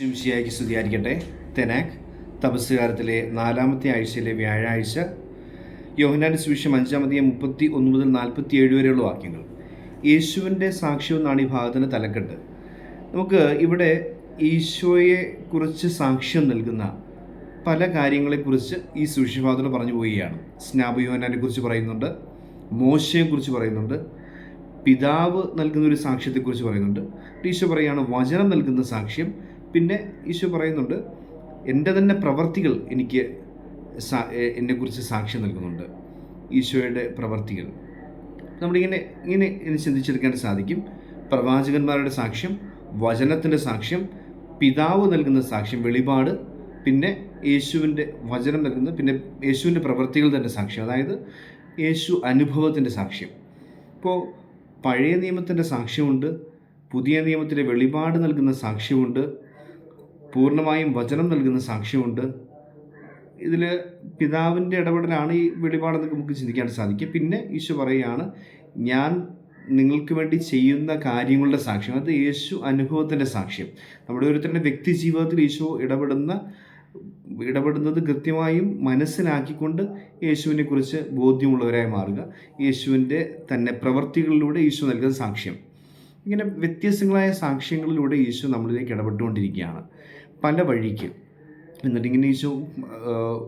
ശിംഷിയായിക്ക് സ്തുതിയായിരിക്കട്ടെ. തെനാക് തപസ്സുകാരത്തിലെ നാലാമത്തെ ആഴ്ചയിലെ വ്യാഴാഴ്ച യോഹനാന്റെ സുവിശേഷം അഞ്ചാമത്തെ മുപ്പത്തി ഒന്ന് മുതൽ നാൽപ്പത്തി ഏഴ് വരെയുള്ള വാക്യങ്ങൾ. യേശുവിന്റെ സാക്ഷ്യം എന്നാണ് ഈ ഭാഗത്തിന് തലക്കെട്ട്. നമുക്ക് ഇവിടെ ഈശോയെ കുറിച്ച് സാക്ഷ്യം നൽകുന്ന പല കാര്യങ്ങളെക്കുറിച്ച് ഈ സുവിശേഷഭാഗത്തിൽ പറഞ്ഞു പോവുകയാണ്. സ്നാപ യോഹനാനെ കുറിച്ച് പറയുന്നുണ്ട് മോശയെക്കുറിച്ച് പറയുന്നുണ്ട് പിതാവ് നൽകുന്ന ഒരു സാക്ഷ്യത്തെക്കുറിച്ച് പറയുന്നുണ്ട്. ഈശോ പറയുകയാണ് വചനം നൽകുന്ന സാക്ഷ്യം പിന്നെ ഈശോ പറയുന്നുണ്ട് എന്റെ തന്നെ പ്രവർത്തികൾ എനിക്ക് എന്നെക്കുറിച്ച് സാക്ഷ്യം നൽകുന്നുണ്ട്. ഈശോയുടെ പ്രവർത്തികൾ. നമ്മളിങ്ങനെ ഇങ്ങനെ ഇനി ചിന്തിച്ചെടുക്കാൻ സാധിക്കും. പ്രവാചകന്മാരുടെ സാക്ഷ്യം വചനത്തിന്റെ സാക്ഷ്യം പിതാവ് നൽകുന്ന സാക്ഷ്യം വെളിപാട് പിന്നെ യേശുവിന്റെ വചനം നൽകുന്ന പിന്നെ യേശുവിന്റെ പ്രവൃത്തികൾ തന്നെ സാക്ഷ്യം. അതായത് യേശു അനുഭവത്തിന്റെ സാക്ഷ്യം. ഇപ്പോൾ പഴയ നിയമത്തിന്റെ സാക്ഷ്യമുണ്ട് പുതിയ നിയമത്തിലെ വെളിപാട് നൽകുന്ന സാക്ഷ്യമുണ്ട് പൂർണമായും വചനം നൽകുന്ന സാക്ഷ്യമുണ്ട്. ഇതിൽ പിതാവിന്റെ ഇടപെടലാണ് ഈ വെളിപാടെന്ന് നമുക്ക് ചിന്തിക്കാൻ സാധിക്കും. പിന്നെ ഈശോ പറയുകയാണ് ഞാൻ നിങ്ങൾക്ക് വേണ്ടി ചെയ്യുന്ന കാര്യങ്ങളുടെ സാക്ഷ്യം അത് യേശു അനുഭവത്തിന്റെ സാക്ഷ്യം. നമ്മുടെ ഓരോരുത്തരുടെ വ്യക്തി ജീവിതത്തിൽ ഈശോ ഇടപെടുന്ന ഇടപെടുന്നത് കൃത്യമായും മനസ്സിലാക്കിക്കൊണ്ട് യേശുവിനെ കുറിച്ച് ബോധ്യമുള്ളവരായി മാറുക. യേശുവിന്റെ തന്നെ പ്രവർത്തികളിലൂടെ ഈശോ നൽകുന്ന സാക്ഷ്യം. ഇങ്ങനെ വ്യത്യസ്തങ്ങളായ സാക്ഷ്യങ്ങളിലൂടെ ഈശോ നമ്മളിലേക്ക് ഇടപെട്ടുകൊണ്ടിരിക്കുകയാണ്. പല വഴിക്ക്. എന്നിട്ട് ഇങ്ങനെ ഈശോ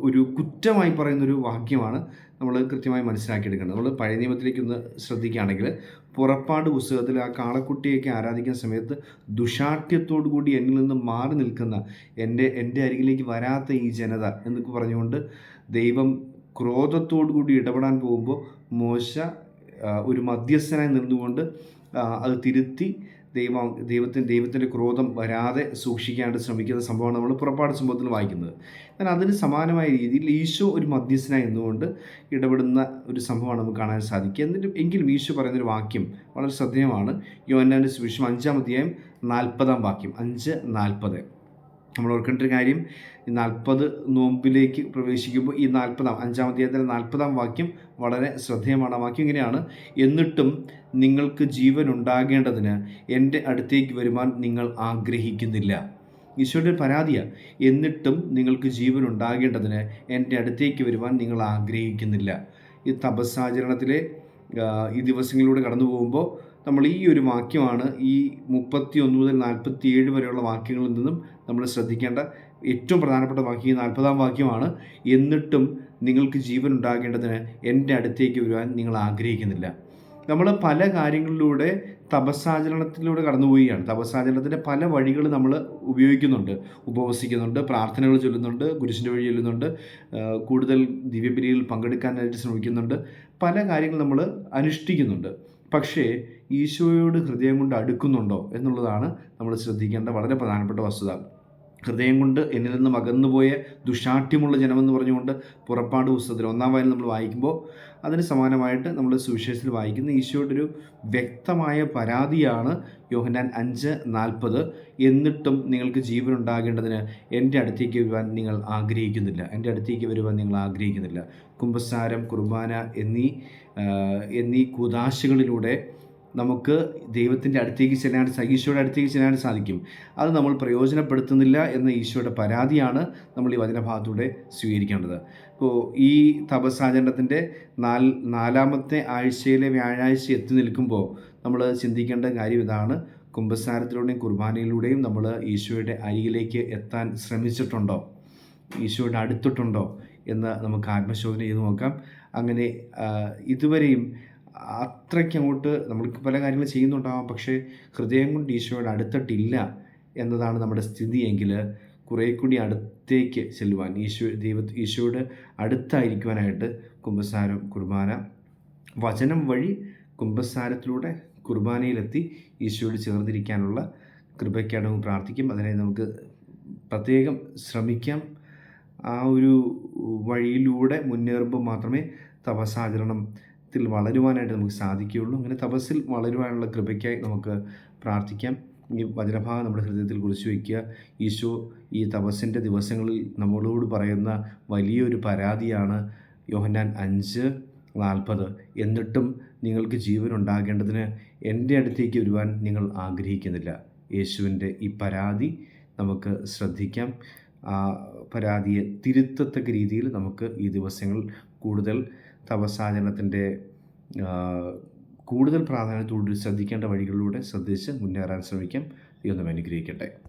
ഒരു കുറ്റമായി പറയുന്നൊരു വാക്യമാണ് നമ്മൾ കൃത്യമായി മനസ്സിലാക്കിയെടുക്കേണ്ടത്. നമ്മൾ പഴയ നിയമത്തിലേക്ക് ഒന്ന് ശ്രദ്ധിക്കുകയാണെങ്കിൽ പുറപ്പാട് പുസ്തകത്തിൽ ആ കാളക്കുട്ടിയൊക്കെ ആരാധിക്കുന്ന സമയത്ത് ദുഷാഠ്യത്തോടു കൂടി എന്നിൽ നിന്ന് മാറി നിൽക്കുന്ന എന്റെ എന്റെ അരികിലേക്ക് വരാത്ത ഈ ജനത എന്നൊക്കെ പറഞ്ഞുകൊണ്ട് ദൈവം ക്രോധത്തോടു കൂടി ഇടപെടാൻ പോകുമ്പോൾ മോശ ഒരു മധ്യസ്ഥനായി നിന്നുകൊണ്ട് അത് തിരുത്തി ദൈവം ദൈവത്തിന് ദൈവത്തിന്റെ ക്രോധം വരാതെ സൂക്ഷിക്കാനായിട്ട് ശ്രമിക്കുന്ന സംഭവമാണ് നമ്മൾ പുറപ്പാട് സംഭവത്തിൽ വായിക്കുന്നത്. എന്നാൽ അതിന് സമാനമായ രീതിയിൽ ഈശോ ഒരു മധ്യസ്ഥനായി നിന്നുകൊണ്ട് ഇടപെടുന്ന ഒരു സംഭവമാണ് നമുക്ക് കാണാൻ സാധിക്കുക. എന്നിട്ട് എങ്കിലും ഈശോ പറയുന്നൊരു വാക്യം വളരെ ശ്രദ്ധേയമാണ്. യോന്നാന്റെ സുവിശേഷം അഞ്ചാം അധ്യായം നാൽപ്പതാം വാക്യം. അഞ്ച് നാൽപ്പത്. നമ്മൾ ഓർക്കേണ്ട ഒരു കാര്യം ഈ നാൽപ്പത് നോമ്പിലേക്ക് പ്രവേശിക്കുമ്പോൾ ഈ നാൽപ്പതാം അഞ്ചാം അധ്യായത്തിലെ നാൽപ്പതാം വാക്യം വളരെ ശ്രദ്ധേയമാണ്. വാക്യം ഇങ്ങനെയാണ് എന്നിട്ടും നിങ്ങൾക്ക് ജീവൻ ഉണ്ടാകേണ്ടതിന് എന്റെ അടുത്തേക്ക് വരുവാൻ നിങ്ങൾ ആഗ്രഹിക്കുന്നില്ല. ഈശോയുടെ പരാതിയാണ് എന്നിട്ടും നിങ്ങൾക്ക് ജീവൻ ഉണ്ടാകേണ്ടതിന് എന്റെ അടുത്തേക്ക് വരുവാൻ നിങ്ങൾ ആഗ്രഹിക്കുന്നില്ല. ഈ തപസ്സാചരണത്തിലെ ഈ ദിവസങ്ങളിലൂടെ കടന്നു പോകുമ്പോൾ നമ്മൾ ഈ ഒരു വാക്യമാണ് ഈ മുപ്പത്തി ഒന്ന് മുതൽ നാൽപ്പത്തി ഏഴ് വരെയുള്ള വാക്യങ്ങളിൽ നിന്നും നമ്മൾ ശ്രദ്ധിക്കേണ്ട ഏറ്റവും പ്രധാനപ്പെട്ട വാക്യം ഈ നാൽപ്പതാം വാക്യമാണ്. എന്നിട്ടും നിങ്ങൾക്ക് ജീവൻ ഉണ്ടാകേണ്ടതിന് എന്റെ അടുത്തേക്ക് വരുവാൻ നിങ്ങൾ ആഗ്രഹിക്കുന്നില്ല. നമ്മൾ പല കാര്യങ്ങളിലൂടെ തപസ്സാചരണത്തിലൂടെ കടന്നുപോവുകയാണ്. തപസ്സാചരണത്തിന്റെ പല വഴികൾ നമ്മൾ ഉപയോഗിക്കുന്നുണ്ട്. ഉപവസിക്കുന്നുണ്ട് പ്രാർത്ഥനകൾ ചൊല്ലുന്നുണ്ട് ഗുരുശിന്റെ വഴി ചൊല്ലുന്നുണ്ട് കൂടുതൽ ദിവ്യബലിയിൽ പങ്കെടുക്കാനായിട്ട് ശ്രമിക്കുന്നുണ്ട്. പല കാര്യങ്ങൾ നമ്മൾ അനുഷ്ഠിക്കുന്നുണ്ട്. പക്ഷേ ഈശോയോട് ഹൃദയം കൊണ്ട് അടുക്കുന്നുണ്ടോ എന്നുള്ളതാണ് നമ്മൾ ശ്രദ്ധിക്കേണ്ട വളരെ പ്രധാനപ്പെട്ട വസ്തുത. ഹൃദയം കൊണ്ട് എന്നിൽ നിന്നും അകന്നുപോയ ദുഷാഠ്യമുള്ള ജനമെന്ന് പറഞ്ഞുകൊണ്ട് പുറപ്പാട് പുസ്തകത്തിൽ ഒന്നാം വായന നമ്മൾ വായിക്കുമ്പോൾ അതിന് സമാനമായിട്ട് നമ്മൾ സുവിശേഷത്തിൽ വായിക്കുന്ന ഈശോയുടെ ഒരു വ്യക്തമായ പരാതിയാണ് യോഹനാൻ അഞ്ച് നാൽപ്പത്. എന്നിട്ടും നിങ്ങൾക്ക് ജീവൻ ഉണ്ടാകേണ്ടതിന് എന്റെ അടുത്തേക്ക് വരുവാൻ നിങ്ങൾ ആഗ്രഹിക്കുന്നില്ല. എന്റെ അടുത്തേക്ക് വരുവാൻ നിങ്ങൾ ആഗ്രഹിക്കുന്നില്ല. കുംഭസാരം കുർബാന എന്നീ എന്നീ കുതാശകളിലൂടെ നമുക്ക് ദൈവത്തിന്റെ അടുത്തേക്ക് ചെല്ലാൻ ഈശോയുടെ അടുത്തേക്ക് ചെല്ലാൻ സാധിക്കും. അത് നമ്മൾ പ്രയോജനപ്പെടുത്തുന്നില്ല എന്ന ഈശോയുടെ പരാതിയാണ് നമ്മൾ ഈ വചനഭാഗത്തൂടെ സ്വീകരിക്കേണ്ടത്. ഇപ്പോൾ ഈ തപസ്സാചരണത്തിന്റെ നാൽ നാലാമത്തെ ആഴ്ചയിലെ വ്യാഴാഴ്ച എത്തി നിൽക്കുമ്പോൾ നമ്മൾ ചിന്തിക്കേണ്ട കാര്യം ഇതാണ്. കുംഭസാരത്തിലൂടെയും കുർബാനയിലൂടെയും നമ്മൾ ഈശോയുടെ അരികിലേക്ക് എത്താൻ ശ്രമിച്ചിട്ടുണ്ടോ? ഈശോയുടെ അടുത്തിട്ടുണ്ടോ? എന്ന് നമുക്ക് ആത്മശോധന ചെയ്ത് നോക്കാം. അങ്ങനെ ഇതുവരെയും അത്രയ്ക്ക് അങ്ങോട്ട് നമ്മൾക്ക് പല കാര്യങ്ങൾ ചെയ്യുന്നുണ്ടാവാം. പക്ഷേ ഹൃദയം കൊണ്ട് ഈശോയോട് അടുത്തിട്ടില്ല എന്നതാണ് നമ്മുടെ സ്ഥിതിയെങ്കിൽ കുറേ കൂടി അടുത്തേക്ക് ചെല്ലുവാൻ ഈശോ ദൈവ ഈശോയുടെ അടുത്തായിരിക്കുവാനായിട്ട് കുംഭസാരം കുർബാന വചനം വഴി കുംഭസാരത്തിലൂടെ കുർബാനയിലെത്തി ഈശോയോട് ചേർന്നിരിക്കാനുള്ള കൃപയ്ക്കാണ് പ്രാർത്ഥിക്കും. അതിനെ നമുക്ക് പ്രത്യേകം ശ്രമിക്കാം. ആ ഒരു വഴിയിലൂടെ മുന്നേറുമ്പോൾ മാത്രമേ തപസ്സാചരണത്തിൽ വളരുവാനായിട്ട് നമുക്ക് സാധിക്കുകയുള്ളൂ. അങ്ങനെ തപസ്സിൽ വളരുവാനുള്ള കൃപയ്ക്കായി നമുക്ക് പ്രാർത്ഥിക്കാം. ഈ വചനഭാഗം നമ്മുടെ ഹൃദയത്തിൽ കുറിച്ച് വയ്ക്കുക. ഈശോ ഈ തപസ്സിന്റെ ദിവസങ്ങളിൽ നമ്മളോട് പറയുന്ന വലിയൊരു പരാതിയാണ് യോഹന്നാൻ അഞ്ച് നാൽപ്പത്. എന്നിട്ടും നിങ്ങൾക്ക് ജീവൻ ഉണ്ടാകേണ്ടതിന് എന്റെ അടുത്തേക്ക് വരുവാൻ നിങ്ങൾ ആഗ്രഹിക്കുന്നില്ല. യേശുവിന്റെ ഈ പരാതി നമുക്ക് ശ്രദ്ധിക്കാം. ആ പരാതിയെ തിരുത്തത്തക്ക രീതിയിൽ നമുക്ക് ഈ ദിവസങ്ങൾ കൂടുതൽ തപസാചരണത്തിന്റെ കൂടുതൽ പ്രാധാന്യത്തോടുകൂടി ശ്രദ്ധിക്കേണ്ട വഴികളിലൂടെ ശ്രദ്ധിച്ച് മുന്നേറാൻ ശ്രമിക്കാം. ദൈവം നമ്മെ അനുഗ്രഹിക്കട്ടെ.